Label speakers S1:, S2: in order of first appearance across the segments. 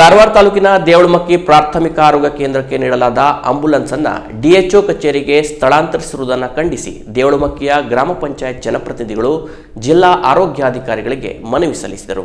S1: ಕಾರವಾರ ತಾಲೂಕಿನ ದೇವಳಮಕ್ಕಿ ಪ್ರಾಥಮಿಕ ಆರೋಗ್ಯ ಕೇಂದ್ರಕ್ಕೆ ನೀಡಲಾದ ಆಂಬ್ಯುಲೆನ್ಸ್ ಅನ್ನ ಡಿಎಚ್ಒ ಕಚೇರಿಗೆ ಸ್ಥಳಾಂತರಿಸಿರುವುದನ್ನು ಖಂಡಿಸಿ ದೇವಳಮಕ್ಕಿಯ ಗ್ರಾಮ ಪಂಚಾಯತ್ ಜನಪ್ರತಿನಿಧಿಗಳು ಜಿಲ್ಲಾ ಆರೋಗ್ಯಾಧಿಕಾರಿಗಳಿಗೆ ಮನವಿ ಸಲ್ಲಿಸಿದರು.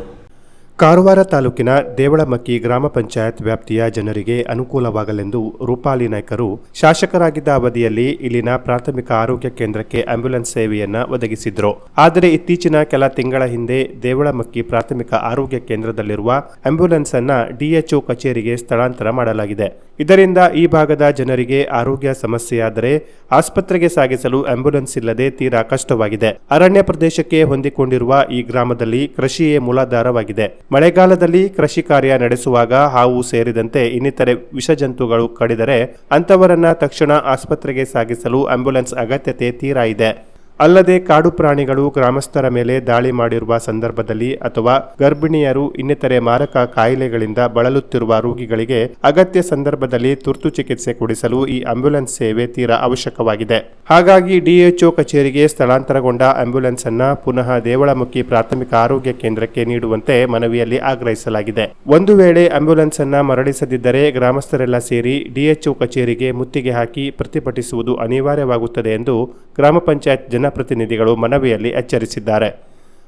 S2: ಕಾರವಾರ ತಾಲೂಕಿನ ದೇವಳಮಕ್ಕಿ ಗ್ರಾಮ ಪಂಚಾಯತ್ ವ್ಯಾಪ್ತಿಯ ಜನರಿಗೆ ಅನುಕೂಲವಾಗಲೆಂದು ರೂಪಾಲಿ ನಾಯ್ಕರು ಶಾಸಕರಾಗಿದ್ದ ಅವಧಿಯಲ್ಲಿ ಇಲ್ಲಿನ ಪ್ರಾಥಮಿಕ ಆರೋಗ್ಯ ಕೇಂದ್ರಕ್ಕೆ ಆಂಬ್ಯುಲೆನ್ಸ್ ಸೇವೆಯನ್ನು ಒದಗಿಸಿದ್ರು. ಆದರೆ ಇತ್ತೀಚಿನ ಕೆಲ ತಿಂಗಳ ಹಿಂದೆ ದೇವಳಮಕ್ಕಿ ಪ್ರಾಥಮಿಕ ಆರೋಗ್ಯ ಕೇಂದ್ರದಲ್ಲಿರುವ ಆಂಬ್ಯುಲೆನ್ಸ್ ಅನ್ನ ಡಿಎಚ್ಒ ಕಚೇರಿಗೆ ಸ್ಥಳಾಂತರ ಮಾಡಲಾಗಿದೆ. ಇದರಿಂದ ಈ ಭಾಗದ ಜನರಿಗೆ ಆರೋಗ್ಯ ಸಮಸ್ಯೆಯಾದರೆ ಆಸ್ಪತ್ರೆಗೆ ಸಾಗಿಸಲು ಆಂಬ್ಯುಲೆನ್ಸ್ ಇಲ್ಲದೆ ತೀರಾ ಕಷ್ಟವಾಗಿದೆ. ಅರಣ್ಯ ಪ್ರದೇಶಕ್ಕೆ ಹೊಂದಿಕೊಂಡಿರುವ ಈ ಗ್ರಾಮದಲ್ಲಿ ಕೃಷಿಯೇ ಮೂಲಾಧಾರವಾಗಿದೆ. ಮಳೆಗಾಲದಲ್ಲಿ ಕೃಷಿ ಕಾರ್ಯ ನಡೆಸುವಾಗ ಹಾವು ಸೇರಿದಂತೆ ಇನ್ನಿತರೆ ವಿಷಜಂತುಗಳು ಕಡಿದರೆ ಅಂತವರನ್ನ ತಕ್ಷಣ ಆಸ್ಪತ್ರೆಗೆ ಸಾಗಿಸಲು ಆಂಬ್ಯುಲೆನ್ಸ್ ಅಗತ್ಯತೆ ತೀರಾ ಇದೆ. ಅಲ್ಲದೆ ಕಾಡು ಪ್ರಾಣಿಗಳು ಗ್ರಾಮಸ್ಥರ ಮೇಲೆ ದಾಳಿ ಮಾಡಿರುವ ಸಂದರ್ಭದಲ್ಲಿ ಅಥವಾ ಗರ್ಭಿಣಿಯರು ಇನ್ನಿತರೆ ಮಾರಕ ಕಾಯಿಲೆಗಳಿಂದ ಬಳಲುತ್ತಿರುವ ರೋಗಿಗಳಿಗೆ ಅಗತ್ಯ ಸಂದರ್ಭದಲ್ಲಿ ತುರ್ತು ಚಿಕಿತ್ಸೆ ಕೊಡಿಸಲು ಈ ಆಂಬ್ಯುಲೆನ್ಸ್ ಸೇವೆ ತೀರಾ ಅವಶ್ಯಕವಾಗಿದೆ. ಹಾಗಾಗಿ ಡಿಎಚ್ಒ ಕಚೇರಿಗೆ ಸ್ಥಳಾಂತರಗೊಂಡ ಆಂಬ್ಯುಲೆನ್ಸ್ ಅನ್ನ ಪುನಃ ದೇವಳಮುಖಿ ಪ್ರಾಥಮಿಕ ಆರೋಗ್ಯ ಕೇಂದ್ರಕ್ಕೆ ನೀಡುವಂತೆ ಮನವಿಯಲ್ಲಿ ಆಗ್ರಹಿಸಲಾಗಿದೆ. ಒಂದು ವೇಳೆ ಆಂಬ್ಯುಲೆನ್ಸ್ ಅನ್ನ ಮರಳಿಸದಿದ್ದರೆ ಗ್ರಾಮಸ್ಥರೆಲ್ಲ ಸೇರಿ ಡಿಎಚ್ಒ ಕಚೇರಿಗೆ ಮುತ್ತಿಗೆ ಹಾಕಿ ಪ್ರತಿಭಟಿಸುವುದು ಅನಿವಾರ್ಯವಾಗುತ್ತದೆ ಎಂದು ಗ್ರಾಮ ಪಂಚಾಯತ್ ಜನಪ್ರತಿನಿಧಿಗಳು ಮನವಿಯಲ್ಲಿ ಎಚ್ಚರಿಸಿದ್ದಾರೆ.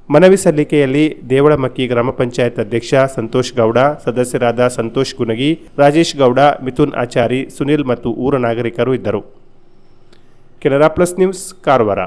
S2: ಮನವಿ ಸಲ್ಲಿಕೆಯಲ್ಲಿ ದೇವಳಮಕ್ಕಿ ಗ್ರಾಮ ಪಂಚಾಯತ್ ಅಧ್ಯಕ್ಷ ಸಂತೋಷ್ ಗೌಡ, ಸದಸ್ಯರಾದ ಸಂತೋಷ್ ಗುನಗಿ, ರಾಜೇಶ್ ಗೌಡ, ಮಿಥುನ್ ಆಚಾರಿ, ಸುನಿಲ್ ಮತ್ತು ಊರ ನಾಗರಿಕರು ಇದ್ದರು. Canara plus news, Karwar.